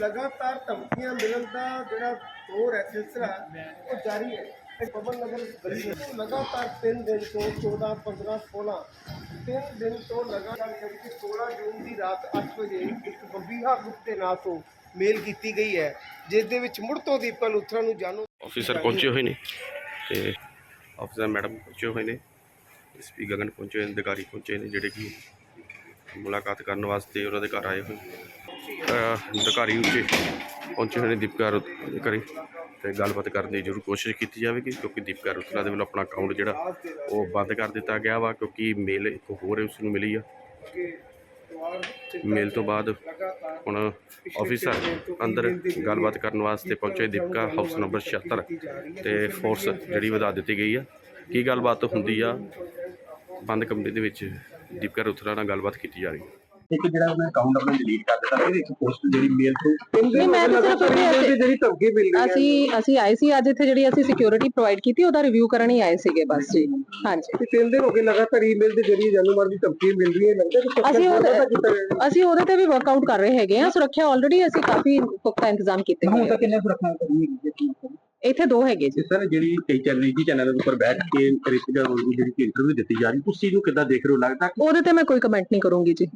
ਲਗਾਤਾਰ ਧਮਕੀਆਂ ਮਿਲਣ ਦਾ ਜਿਹੜਾ ਦੌਰ ਹੈ, ਸਿਲਸਿਲਾ, ਉਹ ਜਾਰੀ ਹੈ। ਤੇ ਪਵਨ ਨਗਰ ਗਲੀ ਵਿੱਚ ਲਗਾਤਾਰ 3 ਦਿਨ ਤੋਂ 14 15 16 ਤਿੰਨ ਦਿਨ ਤੋਂ ਲਗਾਤਾਰ ਜਿਹੜੀ ਕਿ 16 ਜੂਨ ਦੀ ਰਾਤ 8 ਵਜੇ ਇੱਕ ਬੰਬੀਹਾ ਗਰੁੱਪ ਦੇ ਨਾਂ ਤੋਂ ਮੇਲ ਕੀਤੀ ਗਈ ਹੈ, ਜਿਸ ਦੇ ਵਿੱਚ ਮੁੜ ਤੋਂ ਦੀਪਕ ਲੂਥਰਾ ਨੂੰ ਜਾਣੋ ਆਫੀਸਰ ਪਹੁੰਚੇ ਹੋਏ ਨੇ ਤੇ ਆਫੀਸਰ ਮੈਡਮ ਪਹੁੰਚੇ ਹੋਏ ਨੇ ਐਸਪੀ ਗਗਨ ਪਹੁੰਚੇ ਨੇ, ਅਧਿਕਾਰੀ ਪਹੁੰਚੇ ਨੇ, ਜਿਹੜੇ ਕਿ ਮੁਲਾਕਾਤ ਕਰਨ ਵਾਸਤੇ ਉਹਨਾਂ ਦੇ ਘਰ ਆਏ ਹੋਏ ਅਧਿਕਾਰੀ ਉੱਤੇ ਪਹੁੰਚੇ ਹੋਏ ਨੇ ਦੀਪਕਾ ਰੁਤ ਦੇ ਤੇ ਗੱਲਬਾਤ ਕਰਨ ਦੀ ਜ਼ਰੂਰ ਕੋਸ਼ਿਸ਼ ਕੀਤੀ ਜਾਵੇਗੀ, ਕਿਉਂਕਿ ਦੀਪਕਾ ਰੁਤਲਾ ਦੇ ਵੱਲੋਂ ਆਪਣਾ ਅਕਾਊਂਟ ਜਿਹੜਾ ਉਹ ਬੰਦ ਕਰ ਦਿੱਤਾ ਗਿਆ ਵਾ, ਕਿਉਂਕਿ ਮੇਲ ਇੱਕ ਹੋਰ ਉਸ ਨੂੰ ਮਿਲੀ ਆ। ਮੇਲ ਤੋਂ ਬਾਅਦ ਹੁਣ ਆਫੀਸਰ ਅੰਦਰ ਗੱਲਬਾਤ ਕਰਨ ਵਾਸਤੇ ਪਹੁੰਚੇ ਦੀਪਕਾ ਹਾਊਸ ਨੰਬਰ 76 ਤੇ ਫੋਰਸ ਜਿਹੜੀ ਵਧਾ ਦਿੱਤੀ ਗਈ ਆ। ਕੀ ਗੱਲਬਾਤ ਹੁੰਦੀ ਆ? ਬੰਦ ਕਮਰੇ ਦੇ ਵਿੱਚ ਦੀਪਕਾ ਰੁਥਰਾ ਨਾਲ ਗੱਲਬਾਤ ਕੀਤੀ ਜਾ ਰਹੀ ਹੈ ਇੱਕ ਜਿਹੜਾ ਉਹਨੇ ਅਕਾਊਂਟ ਆਪਣਾ ਡਿਲੀਟ ਕਰ ਦਿੱਤਾ ਇਹਦੇ ਇੱਕ ਪੋਸਟ ਜਿਹੜੀ ਮੇਲ ਤੋਂ ਨਹੀਂ ਮੈਂ ਤਾਂ ਸਿਰਫ ਉਹਦੇ ਜਿਹੜੀ ਜਿਹੜੀ ਧਮਕੀ ਮਿਲ ਰਹੀ ਹੈ ਅਸੀਂ ਅਸੀਂ ਆਏ ਸੀ ਅੱਜ ਇੱਥੇ ਜਿਹੜੀ ਅਸੀਂ ਸਿਕਿਉਰਿਟੀ ਪ੍ਰੋਵਾਈਡ ਕੀਤੀ ਉਹਦਾ ਰਿਵਿਊ ਕਰਨ ਹੀ ਆਏ ਸੀਗੇ ਬਸ ਜੀ ਹਾਂਜੀ ਕਿ ਤਿੰਨ ਦਿਨ ਹੋ ਗਏ ਲਗਾਤਾਰ ਈਮੇਲ ਦੇ ਜ਼ਰੀਏ ਜਾਨੂ ਮਾਰ ਦੀ ਧਮਕੀ ਮਿਲ ਰਹੀ ਹੈ ਲੱਗਦਾ ਕਿ ਅਸੀਂ ਉਹਦੇ-। ਅਸੀਂ ਉਹਦੇ ਤੇ ਵੀ ਵਰਕਆਊਟ ਕਰ ਰਹੇ ਹੈਗੇ ਆ ਸੁਰੱਖਿਆ ਆਲਰੇਡੀ ਅਸੀਂ ਕਾਫੀ ਪੁਖਤਾ ਇੰਤਜ਼ਾਮ ਕੀਤੇ ਹੋਏ ਹੁਣ। ਤੱਕ ਕਿੰਨੇ ਸੁਰੱਖਿਆ ਕਰਨੀ ਹੈ ਇੱਥੇ ਦੋ ਹੈਗੇ ਜੀ। ਤਰ੍ਹਾਂ ਜਿਹੜੀ ਕਈ ਚੈਨਲ ਦੇ ਉੱਪਰ ਬੈਠ ਕੇ ਰਿਸ਼ਤੇਦਾਰ ਨੂੰ ਜਿਹੜੀ ਇੰਟਰਵਿਊ ਦਿੱਤੀ ਜਾ ਰਹੀ ਤੁਸੀਂ ਇਹਨੂੰ ਕਿੱਦਾਂ ਦੇਖ ਰਹੇ ਹੋ? ਲੱਗਦਾ ਕਿ ਉਹਦੇ ਤੇ ਮੈਂ ਕੋਈ ਕਮੈਂਟ ਨਹੀਂ ਕਰੂੰਗੀ ਜੀ।